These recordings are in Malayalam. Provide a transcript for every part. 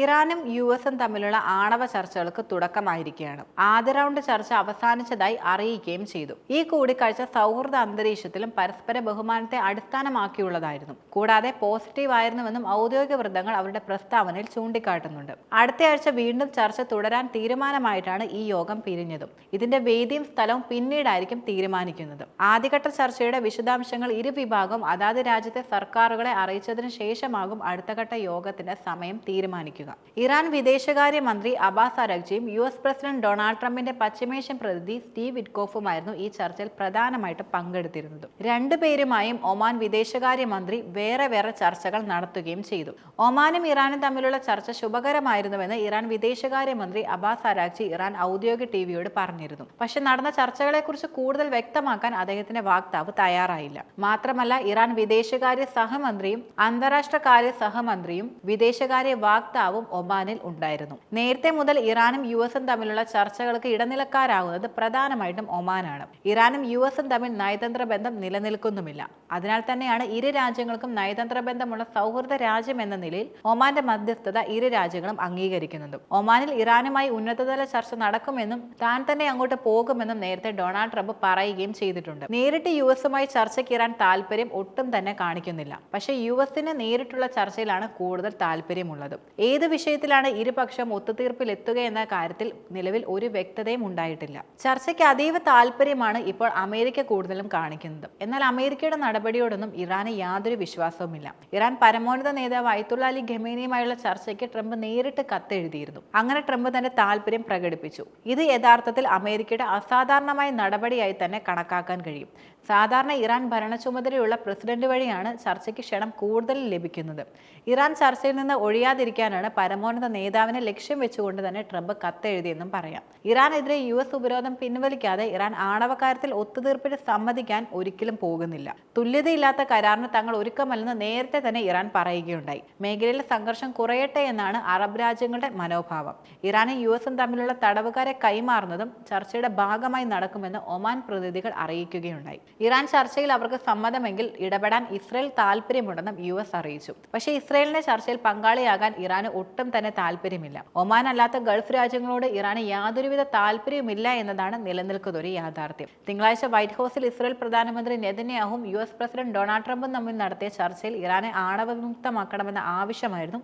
ഇറാനും യു എസും തമ്മിലുള്ള ആണവ ചർച്ചകൾക്ക് തുടക്കമായിരിക്കുകയാണ്. ആദ്യ റൗണ്ട് ചർച്ച അവസാനിച്ചതായി അറിയിക്കുകയും ചെയ്തു. ഈ കൂടിക്കാഴ്ച സൗഹൃദ അന്തരീക്ഷത്തിലും പരസ്പര ബഹുമാനത്തെ അടിസ്ഥാനമാക്കിയുള്ളതായിരുന്നു. കൂടാതെ പോസിറ്റീവ് ആയിരുന്നുവെന്നും ഔദ്യോഗിക വൃത്തങ്ങൾ അവരുടെ പ്രസ്താവനയിൽ ചൂണ്ടിക്കാട്ടുന്നുണ്ട്. അടുത്തയാഴ്ച വീണ്ടും ചർച്ച തുടരാൻ തീരുമാനമായിട്ടാണ് ഈ യോഗം പിരിഞ്ഞതും. ഇതിന്റെ വേദിയും സ്ഥലവും പിന്നീടായിരിക്കും തീരുമാനിക്കുന്നത്. ആദ്യഘട്ട ചർച്ചയുടെ വിശദാംശങ്ങൾ ഇരുവിഭാഗം അതാത് രാജ്യത്തെ സർക്കാരുകളെ അറിയിച്ചതിനു ശേഷമാകും അടുത്തഘട്ട യോഗത്തിന്റെ സമയം തീരുമാനിക്കുക ഇറാൻ വിദേശകാര്യ മന്ത്രി അബാസ് അറഗ്ജിയും യു എസ് പ്രസിഡന്റ് ഡൊണാൾഡ് ട്രംപിന്റെ പശ്ചിമേഷ്യൻ പ്രതിനിധി സ്റ്റീവ് വിറ്റ്കോഫുമായിരുന്നു ഈ ചർച്ചയിൽ പ്രധാനമായിട്ടും പങ്കെടുത്തിരുന്നത്. രണ്ടുപേരുമായും ഒമാൻ വിദേശകാര്യമന്ത്രി വേറെ വേറെ ചർച്ചകൾ നടത്തുകയും ചെയ്തു. ഒമാനും ഇറാനും തമ്മിലുള്ള ചർച്ച ശുഭകരമായിരുന്നുവെന്ന് ഇറാൻ വിദേശകാര്യമന്ത്രി അബാസ് അരാഗ്ജി ഇറാൻ ഔദ്യോഗിക ടിവിയോട് പറഞ്ഞിരുന്നു. പക്ഷെ നടന്ന ചർച്ചകളെക്കുറിച്ച് കൂടുതൽ വ്യക്തമാക്കാൻ അദ്ദേഹത്തിന്റെ വാക്താവ് തയ്യാറായില്ല. മാത്രമല്ല ഇറാൻ വിദേശകാര്യ സഹമന്ത്രിയും അന്താരാഷ്ട്ര കാര്യ സഹമന്ത്രിയും വിദേശകാര്യ വാക്താവും ഒമാനിൽ ഉണ്ടായിരുന്നു. നേരത്തെ മുതൽ ഇറാനും യു എസും തമ്മിലുള്ള ചർച്ചകൾക്ക് ഇടനിലക്കാരാകുന്നത് പ്രധാനമായിട്ടും ഒമാനാണ്. ഇറാനും യു എസും തമ്മിൽ നയതന്ത്ര ബന്ധം നിലനിൽക്കുന്നുമില്ല. അതിനാൽ തന്നെയാണ് ഇരു രാജ്യങ്ങൾക്കും നയതന്ത്ര ബന്ധമുള്ള സൗഹൃദ രാജ്യം എന്ന നിലയിൽ ഒമാന്റെ മധ്യസ്ഥത ഇരു രാജ്യങ്ങളും അംഗീകരിക്കുന്നതും. ഒമാനിൽ ഇറാനുമായി ഉന്നതതല ചർച്ച നടക്കുമെന്നും താൻ തന്നെ അങ്ങോട്ട് പോകുമെന്നും നേരത്തെ ഡൊണാൾഡ് ട്രംപ് പറയുകയും ചെയ്തിട്ടുണ്ട്. നേരിട്ട് യു എസുമായി ചർച്ചയ്ക്ക് ഇറാൻ താല്പര്യം ഒട്ടും തന്നെ കാണിക്കുന്നില്ല. പക്ഷേ യു എസിന് നേരിട്ടുള്ള ചർച്ചയിലാണ് കൂടുതൽ താല്പര്യമുള്ളത് ഏത് വിഷയത്തിലാണ് ഇരുപക്ഷം ഒത്തുതീർപ്പിലെത്തുക എന്ന കാര്യത്തിൽ നിലവിൽ ഒരു വ്യക്തതയും ഉണ്ടായിട്ടില്ല. ചർച്ചയ്ക്ക് അതീവ താല്പര്യമാണ് ഇപ്പോൾ അമേരിക്ക കൂടുതലും കാണിക്കുന്നത്. എന്നാൽ അമേരിക്കയുടെ നടപടിയോടൊന്നും ഇറാന് യാതൊരു വിശ്വാസവുമില്ല. ഇറാൻ പരമോന്നത നേതാവ് അയത്തുള്ള അലി ഖമേനിയുമായുള്ള ചർച്ചയ്ക്ക് ട്രംപ് നേരിട്ട് കത്തെഴുതിയിരുന്നു. അങ്ങനെ ട്രംപ് തന്റെ താല്പര്യം പ്രകടിപ്പിച്ചു. ഇത് യഥാർത്ഥത്തിൽ അമേരിക്കയുടെ അസാധാരണമായ നടപടിയായി തന്നെ കണക്കാക്കാൻ കഴിയും. സാധാരണ ഇറാൻ ഭരണ ചുമതലയുള്ള പ്രസിഡന്റ് വഴിയാണ് ചർച്ചയ്ക്ക് ക്ഷണം കൂടുതൽ ലഭിക്കുന്നത്. ഇറാൻ ചർച്ചയിൽ നിന്ന് ഒഴിയാതിരിക്കാനാണ് പരമോന്നത നേതാവിനെ ലക്ഷ്യം വെച്ചുകൊണ്ട് തന്നെ ട്രംപ് കത്തെഴുതിയെന്നും പറയാം. ഇറാനെതിരെ യു എസ് ഉപരോധം പിൻവലിക്കാതെ ഇറാൻ ആണവ കാര്യത്തിൽ ഒത്തുതീർപ്പിന് സമ്മതിക്കാൻ ഒരിക്കലും പോകുന്നില്ല. തുല്യതയില്ലാത്ത കരാറിന് തങ്ങൾ ഒരുക്കമല്ലെന്ന് നേരത്തെ തന്നെ ഇറാൻ പറയുകയുണ്ടായി. മേഖലയിലെ സംഘർഷം കുറയട്ടെ എന്നാണ് അറബ് രാജ്യങ്ങളുടെ മനോഭാവം. ഇറാനും യു എസും തമ്മിലുള്ള തടവുകാരെ കൈമാറുന്നതും ചർച്ചയുടെ ഭാഗമായി നടക്കുമെന്ന് ഒമാൻ പ്രതിനിധികൾ അറിയിക്കുകയുണ്ടായി. ഇറാൻ ചർച്ചയിൽ അവർക്ക് സമ്മതമെങ്കിൽ ഇടപെടാൻ ഇസ്രയേൽ താല്പര്യമുണ്ടെന്നും യു എസ് അറിയിച്ചു. പക്ഷേ ഇസ്രയേലിന്റെ ചർച്ചയിൽ പങ്കാളിയാകാൻ ഇറാന് ഒട്ടും തന്നെ താല്പര്യമില്ല. ഒമാൻ അല്ലാത്ത ഗൾഫ് രാജ്യങ്ങളോട് ഇറാന് യാതൊരുവിധ താല്പര്യമില്ല എന്നതാണ് നിലനിൽക്കുന്ന ഒരു യാഥാർത്ഥ്യം. തിങ്കളാഴ്ച വൈറ്റ് ഹൗസിൽ ഇസ്രയേൽ പ്രധാനമന്ത്രി നെതന്യാഹും യു എസ് പ്രസിഡന്റ് ഡൊണാൾഡ് ട്രംപും തമ്മിൽ നടത്തിയ ചർച്ചയിൽ ഇറാനെ ആണവമുക്തമാക്കണമെന്ന ആവശ്യമായിരുന്നു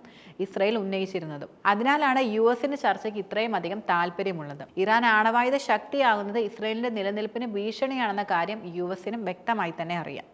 ഇസ്രയേൽ ഉന്നയിച്ചിരുന്നത്. അതിനാലാണ് യു എസിന് ചർച്ചയ്ക്ക് ഇത്രയും അധികം താല്പര്യമുള്ളത്. ഇറാൻ ആണവായുധ ശക്തിയാകുന്നത് ഇസ്രയേലിന്റെ നിലനിൽപ്പിന് ഭീഷണിയാണെന്ന കാര്യം യു എസിനും വ്യക്തമായി തന്നെ അറിയാം.